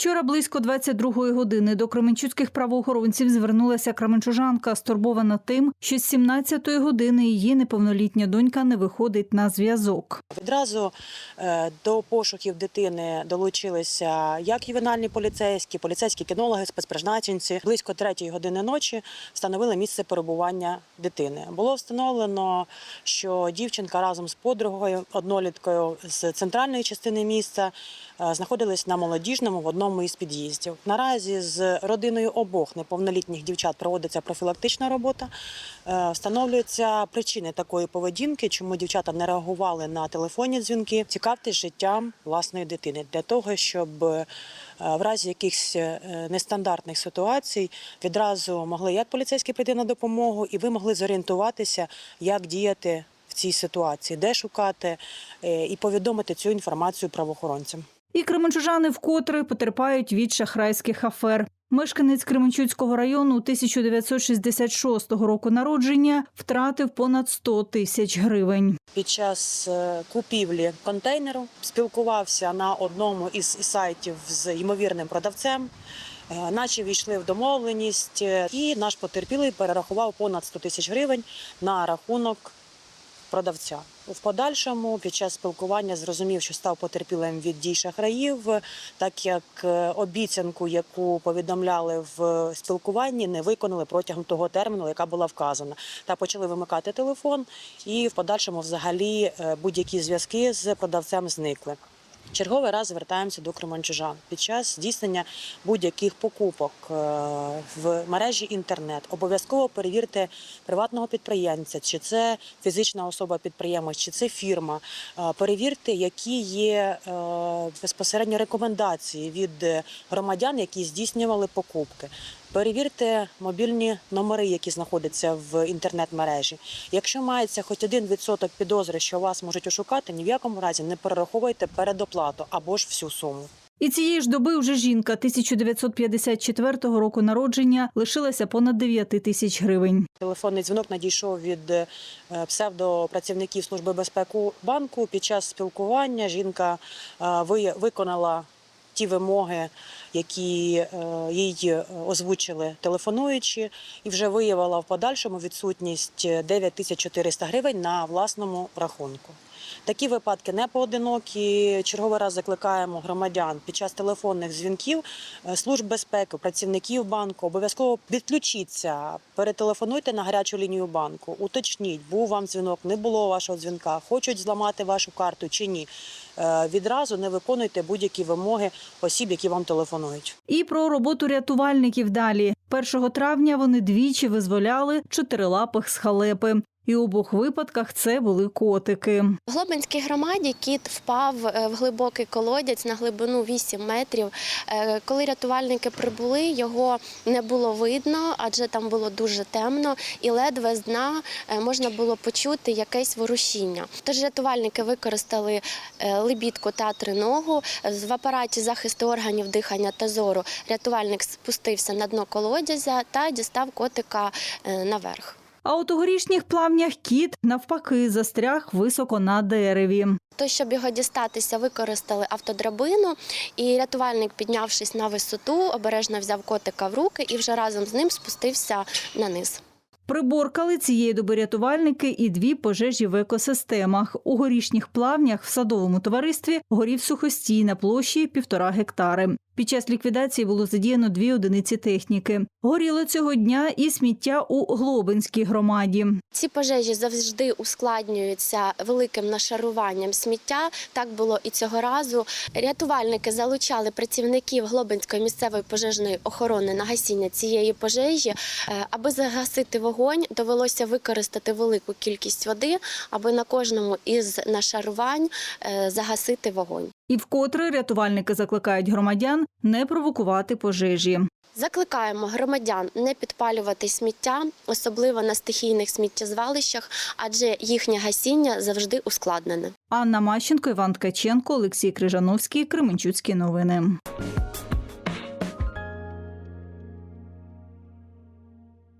Вчора близько 22-ї години до кременчуцьких правоохоронців звернулася кременчужанка, стурбована тим, що з 17-ї години її неповнолітня донька не виходить на зв'язок. Відразу е, до пошуків дитини долучилися як ювенальні поліцейські, поліцейські кінологи, спецпризначенці. Близько третьої години ночі встановили місце перебування дитини. Було встановлено, що дівчинка разом з подругою, одноліткою з центральної частини міста, е, знаходились на молодіжному в одному із під'їздів. Наразі з родиною обох неповнолітніх дівчат проводиться профілактична робота. Е, Встановлюються причини такої поведінки, чому дівчата не реагували на телефонні дзвінки. Цікавтесь життям власної дитини для того, щоб е, в разі якихось е, нестандартних ситуацій відразу могли як поліцейські прийти на допомогу, і ви могли зорієнтуватися, як діяти в цій ситуації, де шукати і повідомити цю інформацію правоохоронцям. І кременчужани вкотре потерпають від шахрайських афер. Мешканець Кременчуцького району 1966 року народження втратив понад 100 тисяч гривень. Під час е, купівлі контейнеру спілкувався на одному із сайтів з ймовірним продавцем. е, Наче війшли в домовленість, е, і наш потерпілий перерахував понад 100 тисяч гривень на рахунок продавця. В подальшому під час спілкування зрозумів, що став потерпілим від дій шахраїв, так як е, обіцянку, яку повідомляли в спілкуванні, не виконали протягом того терміну, яка була вказана. Та почали вимикати телефон, і в подальшому, взагалі, е, будь-які зв'язки з продавцем зникли. Черговий раз звертаємося до кременчужан. Під час здійснення будь-яких покупок е, в мережі інтернет обов'язково перевірте приватного підприємця, чи це фізична особа-підприємець, чи це фірма. Е, Перевірте, які є е, безпосередньо рекомендації від громадян, які здійснювали покупки. Перевірте мобільні номери, які знаходяться в інтернет-мережі. Якщо мається хоч один відсоток підозри, що вас можуть ошукати, ні в якому разі не перераховуйте передоплату або ж всю суму. І цієї ж доби вже жінка 1954 року народження лишилася понад 9 тисяч гривень. Телефонний дзвінок надійшов від е, псевдопрацівників служби безпеки банку. Під час спілкування жінка е, ви- виконала ті вимоги, які е, їй озвучили телефонуючи, і вже виявила в подальшому відсутність 9400 гривень на власному рахунку. Такі випадки не поодинокі. Черговий раз закликаємо громадян під час телефонних дзвінків е, служб безпеки, працівників банку. Обов'язково відключіться, перетелефонуйте на гарячу лінію банку. Уточніть, був вам дзвінок, не було вашого дзвінка, хочуть зламати вашу карту чи ні. Е, Відразу не виконуйте будь-які вимоги осіб, які вам телефонують. І про роботу рятувальників далі. 1 травня вони двічі визволяли чотирилапих з халепи. І у обох випадках це були котики. В Глобинській громаді кіт впав е, в глибокий колодязь на глибину 8 метрів. Е, Коли рятувальники прибули, його не було видно, адже там було дуже темно, і ледве з дна е, можна було почути якесь ворушіння. Тож рятувальники використали лебідку та триногу. В апараті захисту органів дихання та зору рятувальник спустився на дно колодязя та дістав котика наверх. А у горішніх плавнях кіт навпаки застряг високо на дереві. То, щоб його дістатися, використали автодрабину, і рятувальник, піднявшись на висоту, обережно взяв котика в руки і вже разом з ним спустився на низ. Приборкали цієї доби рятувальники і дві пожежі в екосистемах. У горішніх плавнях в садовому товаристві горів сухостій на площі півтора гектари. Під час ліквідації було задіяно дві одиниці техніки. Горіло цього дня і сміття у Глобинській громаді. Ці пожежі завжди ускладнюються великим нашаруванням сміття. Так було і цього разу. Рятувальники залучали працівників Глобинської місцевої пожежної охорони на гасіння цієї пожежі. Е, Аби загасити вогонь, довелося використати велику кількість води, аби на кожному із нашарувань е, загасити вогонь. І вкотре рятувальники закликають громадян не провокувати пожежі. Закликаємо громадян не підпалювати сміття, особливо на стихійних сміттєзвалищах, адже їхнє гасіння завжди ускладнене. Анна Мащенко, Іван Ткаченко, Олексій Крижановський, Кременчуцькі новини.